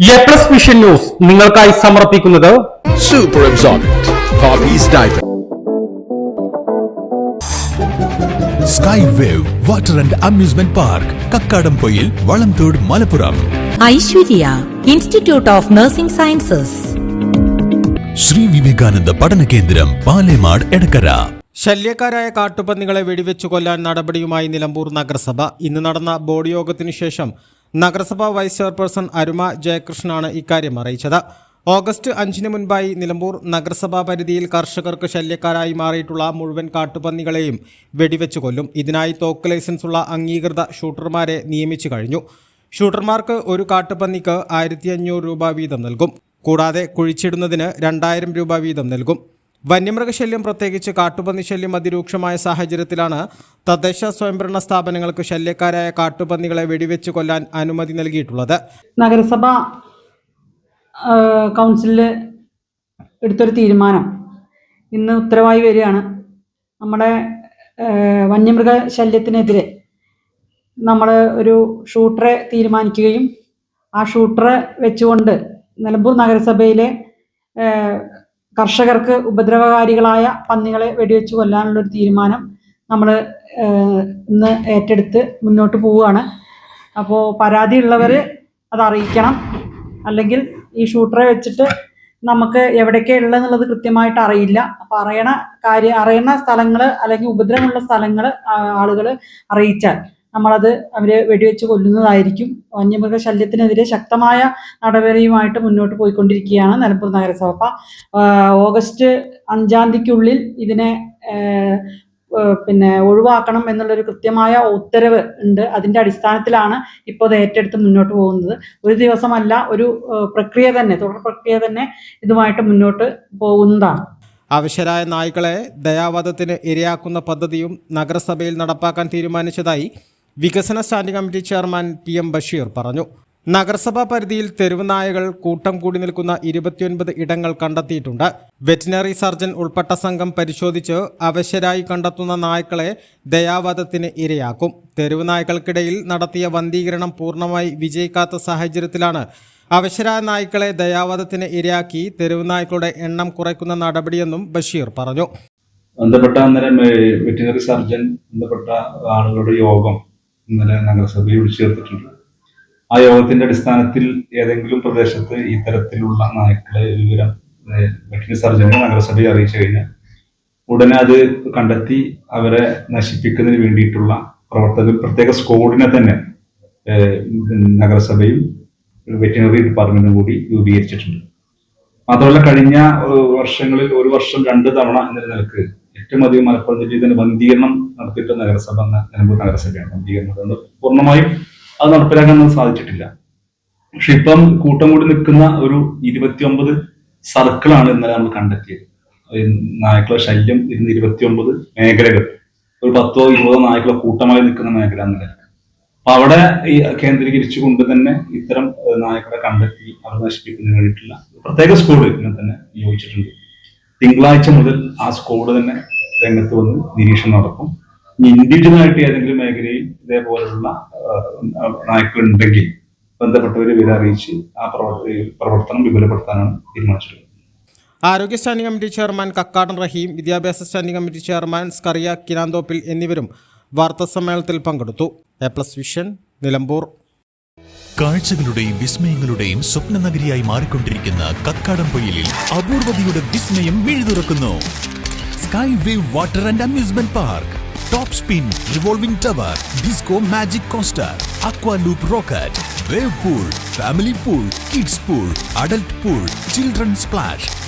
A plus vision news നിങ്ങൾക്കായി സമർപ്പിക്കുന്നത് super. Sky wave water and amusement park Kakkadampoyil Valamthode Malappuram Aishwarya institute of nursing sciences Shri Vivekananda പഠന കേന്ദ്രം പാലേമാട് എടക്കര ശല്യക്കാരായ കാട്ടുപന്നികളെ വെടിവെച്ചു കൊല്ലാൻ നടപടിയുമായി നിലമ്പൂർ നഗരസഭ. ഇന്ന് നടന്ന ബോർഡ് യോഗത്തിനു ശേഷം നഗരസഭ വൈസ് ചെയർപേഴ്സൺ അരുമ ജയകൃഷ്ണനാണ് ഇക്കാര്യം അറിയിച്ചത്. ഓഗസ്റ്റ് അഞ്ചിന് മുൻപായി നിലമ്പൂർ നഗരസഭാ പരിധിയിൽ കർഷകർക്ക് ശല്യക്കാരായി മാറിയിട്ടുള്ള മുഴുവൻ കാട്ടുപന്നികളെയും വെടിവെച്ചു കൊല്ലും. ഇതിനായി തോക്ക് ലൈസൻസുള്ള അംഗീകൃത ഷൂട്ടർമാരെ നിയമിച്ചു കഴിഞ്ഞു. ഷൂട്ടർമാർക്ക് ഒരു കാട്ടുപന്നിക്ക് ആയിരത്തി രൂപ വീതം നൽകും. കൂടാതെ കുഴിച്ചിടുന്നതിന് രണ്ടായിരം രൂപ വീതം നൽകും. വന്യമൃഗശല്യം പ്രത്യേകിച്ച് കാട്ടുപന്നി ശല്യം അതിരൂക്ഷമായ സാഹചര്യത്തിലാണ് തദ്ദേശ സ്വയംഭരണ സ്ഥാപനങ്ങൾക്ക് ശല്യക്കാരായ കാട്ടുപന്നികളെ വെടിവെച്ച് കൊല്ലാൻ അനുമതി നൽകിയിട്ടുള്ളത്. നഗരസഭ കൗൺസിലിൽ എടുത്തൊരു തീരുമാനം. ഇന്ന് ഉത്തരവായി വരികയാണ്. നമ്മുടെ വന്യമൃഗ ശല്യത്തിനെതിരെ നമ്മൾ ഒരു ഷൂട്ടറെ തീരുമാനിക്കുകയും ആ ഷൂട്ടറെ വെച്ചുകൊണ്ട് നിലമ്പൂർ നഗരസഭയിലെ കർഷകർക്ക് ഉപദ്രവകാരികളായ പന്നികളെ വെടിവെച്ച് കൊല്ലാനുള്ളൊരു തീരുമാനം നമ്മൾ ഇന്ന് ഏറ്റെടുത്ത് മുന്നോട്ട് പോവുകയാണ്. അപ്പോൾ പരാതിയുള്ളവർ അത് അറിയിക്കണം. അല്ലെങ്കിൽ ഈ ഷൂട്ടറെ വെച്ചിട്ട് നമുക്ക് എവിടേക്കാ ഉള്ളതെന്നുള്ളത് കൃത്യമായിട്ട് അറിയില്ല. അപ്പം അറിയണ കാര്യം അറിയണ സ്ഥലങ്ങൾ അല്ലെങ്കിൽ ഉപദ്രവമുള്ള സ്ഥലങ്ങൾ ആളുകൾ അറിയിച്ചാൽ നമ്മളത് അവരെ വെടിവെച്ച് കൊല്ലുന്നതായിരിക്കും. വന്യമൃഗ ശല്യത്തിനെതിരെ ശക്തമായ നടപടിയുമായിട്ട് മുന്നോട്ട് പോയിക്കൊണ്ടിരിക്കുകയാണ് നിലമ്പൂർ നഗരസഭ. ഓഗസ്റ്റ് അഞ്ചാം തീയതിക്കുള്ളിൽ ഇതിനെ പിന്നെ ഒഴിവാക്കണം എന്നുള്ളൊരു കൃത്യമായ ഉത്തരവ് ഉണ്ട്. അതിന്റെ അടിസ്ഥാനത്തിലാണ് ഇപ്പോൾ അത് ഏറ്റെടുത്ത് മുന്നോട്ട് പോകുന്നത്. ഒരു ദിവസമല്ല ഒരു പ്രക്രിയ തന്നെ തുടർ പ്രക്രിയ തന്നെ ഇതുമായിട്ട് മുന്നോട്ട് പോകുന്നതാണ്. അവശരായ നായ്ക്കളെ ദയാവധത്തിന് ഇരയാക്കുന്ന പദ്ധതിയും നഗരസഭയിൽ നടപ്പാക്കാൻ തീരുമാനിച്ചതായി വികസന standing committee chairman P M Basheer പറഞ്ഞു. നഗരസഭാ പരിധിയിൽ തെരുവുനായകൾ കൂട്ടം കൂടി നിൽക്കുന്ന ഇരുപത്തിയൊൻപത് ഇടങ്ങൾ കണ്ടെത്തിയിട്ടുണ്ട്. വെറ്റിനറി സർജൻ ഉൾപ്പെട്ട സംഘം പരിശോധിച്ച് അവശരായി കണ്ടെത്തുന്ന നായ്ക്കളെ ദയാവധത്തിന് ഇരയാക്കും. തെരുവ് നായ്ക്കൾക്കിടയിൽ നടത്തിയ വന്ധീകരണം പൂർണമായി വിജയിക്കാത്ത സാഹചര്യത്തിലാണ് അവശരായ നായ്ക്കളെ ദയാവധത്തിന് ഇരയാക്കി തെരുവുനായ്ക്കളുടെ എണ്ണം കുറയ്ക്കുന്ന നടപടിയെന്നും ബഷീർ പറഞ്ഞു. ബന്ധപ്പെട്ട അന്നേരം വെറ്റിനറി സർജൻ ബന്ധപ്പെട്ട ആളുകളുടെ യോഗം ഇന്നലെ നഗരസഭയെ വിളിച്ചു ചേർത്തിട്ടുണ്ട്. ആ യോഗത്തിന്റെ അടിസ്ഥാനത്തിൽ ഏതെങ്കിലും പ്രദേശത്ത് ഇത്തരത്തിലുള്ള നായ്ക്കളെ വിവരം വെറ്റിനറി സർജനെ നഗരസഭയെ അറിയിച്ചു കഴിഞ്ഞാൽ ഉടനെ അത് കണ്ടെത്തി അവരെ നശിപ്പിക്കുന്നതിന് വേണ്ടിയിട്ടുള്ള പ്രവർത്തകർ പ്രത്യേക സ്കോഡിനെ തന്നെ നഗരസഭയും വെറ്റിനറി ഡിപ്പാർട്ട്മെന്റും കൂടി രൂപീകരിച്ചിട്ടുണ്ട്. മാത്രമല്ല കഴിഞ്ഞ വർഷങ്ങളിൽ ഒരു വർഷം രണ്ട് തവണ എന്ന നിലയ്ക്ക് ഏറ്റവും അധികം മലപ്പുറം ജില്ലയിൽ തന്നെ വന്ധീകരണം നടത്തിയിട്ട് നഗരസഭ നിലമ്പൂർ നഗരസഭയാണ് വന്ധീകരണം അതുകൊണ്ട് പൂർണമായും അത് നടപ്പിലാക്കാൻ നമുക്ക് സാധിച്ചിട്ടില്ല. പക്ഷെ ഇപ്പം കൂട്ടം കൂടി നിൽക്കുന്ന ഒരു ഇരുപത്തിയൊമ്പത് സർക്കിളാണ് ഇന്നലെ നമ്മൾ കണ്ടെത്തിയത്. നായക്കളെ ശല്യം ഇരുന്ന് ഇരുപത്തിയൊമ്പത് മേഖലകൾ. ഒരു പത്തോ ഇരുപതോ നായ്ക്കളെ കൂട്ടമായി നിൽക്കുന്ന മേഖല എന്ന അപ്പൊ അവിടെ ഈ കേന്ദ്രീകരിച്ചുകൊണ്ട് തന്നെ ഇത്തരം നായക്കളെ കണ്ടെത്തി അവർ നശിപ്പിക്കുന്നതിന് വേണ്ടിയിട്ടുള്ള പ്രത്യേക സ്കോഡ് ഇതിനെ തന്നെ നിയോഗിച്ചിട്ടുണ്ട്. തിങ്കളാഴ്ച മുതൽ ആ സ്കോഡ് തന്നെ രംഗത്ത് വന്ന് നിരീക്ഷണം നടക്കും. ആയിട്ട് ഏതെങ്കിലും മേഖലയിൽ ഇതേപോലുള്ള നായ്ക്കൾ ഉണ്ടെങ്കിൽ ബന്ധപ്പെട്ടവരെ വില അറിയിച്ച് ആ പ്രവർത്തി പ്രവർത്തനം വിപുലപ്പെടുത്താനാണ് തീരുമാനിച്ചിട്ടുള്ളത്. ആരോഗ്യ standing committee chairman Kakkadan Raheem വിദ്യാഭ്യാസ standing committee chairman Skaria Kinanthoppil എന്നിവരും വാർത്താസമ്മേളനത്തിൽ പങ്കെടുത്തു. A plus vision Nilambur. കാഴ്ചകളുടെയും വിസ്മയങ്ങളുടെയും സ്വപ്ന നഗരിയായി മാറിക്കൊണ്ടിരിക്കുന്ന കക്കാടംപൊയിലിൽ അപൂർവതയുടെ വിസ്മയം മിഴുതുറക്കുന്നു. Skyway Water and Amusement Park, Top Spin Revolving Tower, Disco Magic Coaster, Aqua Loop Rocket, Wave Pool, Family Pool, Kids Pool, Adult Pool, Children's Splash,